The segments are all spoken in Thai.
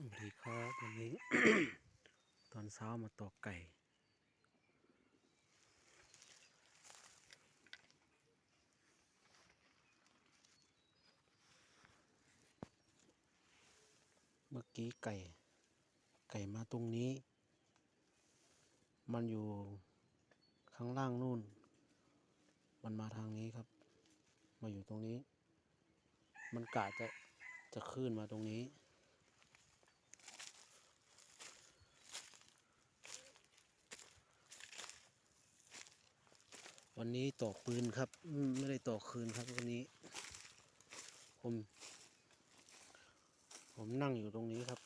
สวัสดีครับวันนี้ ตอนเช้ามาตอกไก่ เมื่อกี้ไก่ ไก่มาตรงนี้ มันอยู่ข้างล่างนู่น มันมาทางนี้ครับ มาอยู่ตรงนี้ มันกะจะจะขึ้นมาตรงนี้ วันนี้ต่อปืนครับ ไม่ได้ต่อคืนครับวันนี้ ผม ผมนั่งอยู่ตรงนี้ครับ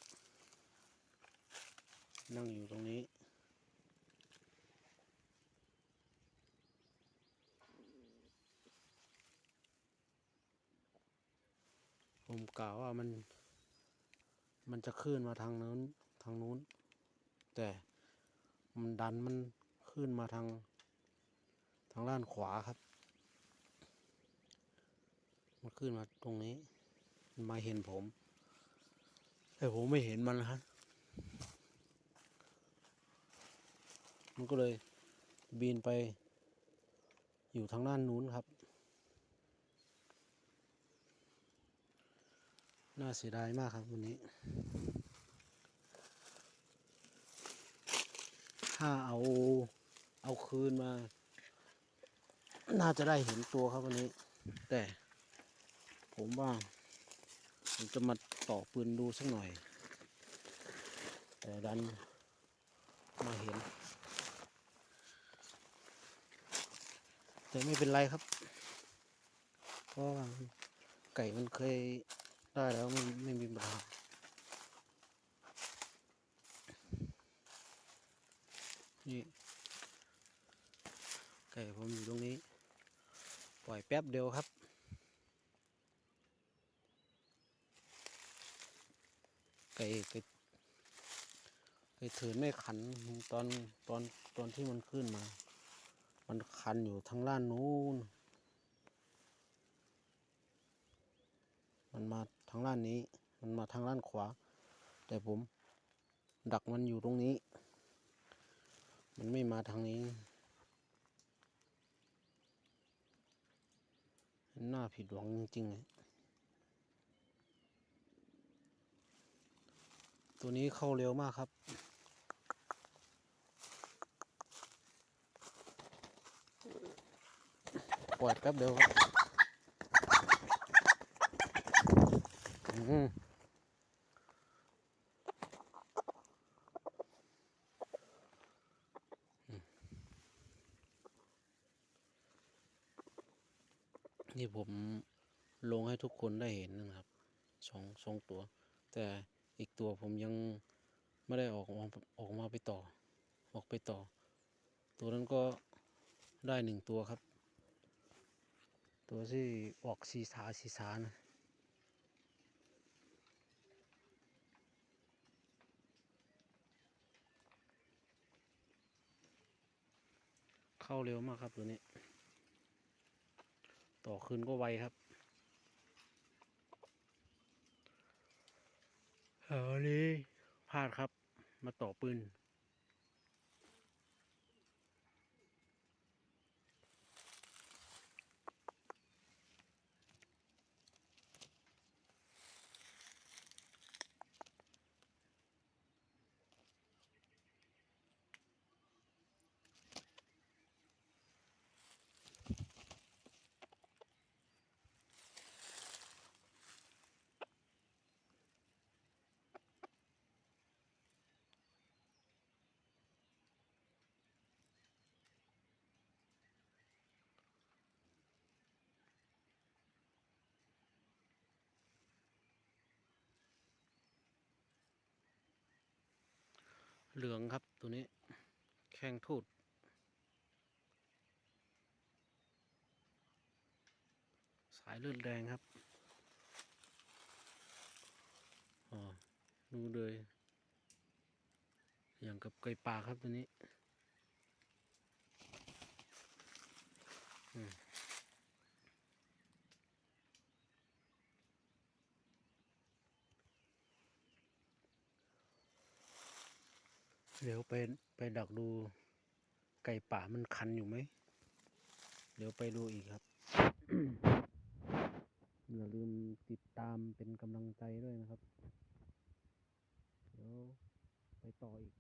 นั่งอยู่ตรงนี้ ผมกล่าวว่ามัน มันจะขึ้นมาทางนู้นทางนู้น แต่มันดันมันขึ้นมาทาง ทางด้านขวาครับ มันขึ้นมาตรงนี้ มันมาเห็นผม แต่ผมไม่เห็นมันนะครับมันก็เลยบินไปอยู่ทางด้านนู้นครับ น่าเสียดายมากครับวันนี้ ถ้าเอาเอาคืนมา น่าจะได้เห็นตัวครับวันนี้ แต่ ผมว่า ผมจะมาต่อปืนดูสักหน่อย แต่ดันมาเห็น แต่ไม่เป็นไรครับเพราะว่าไก่มันเคยได้แล้วไม่ไม่มีปัญหานี่ไก่ผมอยู่ตรงนี้ ล่อยแป๊บเดียวครับ ไก่ไก่ไก่ถือไม่ขันตอนตอนตอนที่มันขึ้นมา มันคันอยู่ทางด้านนู้น มันมาทางด้านนี้ มันมาทางด้านขวา แต่ผม ดักมันอยู่ตรงนี้ มันไม่มาทางนี้ น่าผิดหวังจริงๆเลยตัวนี้เข้าเร็วมากครับ ปล่อยแป๊บเดียวครับ อืม นี่ผมลงให้ทุกคนได้เห็นนะครับสองสองตัว แต่อีกตัวผมยังไม่ได้ออกออกมาไปต่อ ออกไปต่อ ตัวนั้นก็ได้หนึ่งตัวครับ ตัวที่ออกสีสาสีสานะเข้าเร็วมากครับตัวนี้ ต่อคืนก็ไวครับเออวันนี้พลาดครับ มาต่อปืน เหลืองครับตัวนี้ แข้งทูดสายเลือดแดงครับอ๋อดูเลยอย่างกับไก่ป่าครับตัวนี้ เดี๋ยวไปไปดักดูไก่ป่ามันคันอยู่ไหม เดี๋ยวไปดูอีกครับ อย่าลืมติดตามเป็นกำลังใจด้วยนะครับ เดี๋ยวไปต่ออีก